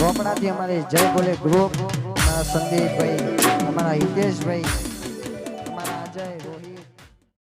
રોકડાથી અમારે જય બોલે ગ્રુપ. સંદીપભાઈ અમારા હિતેશભાઈ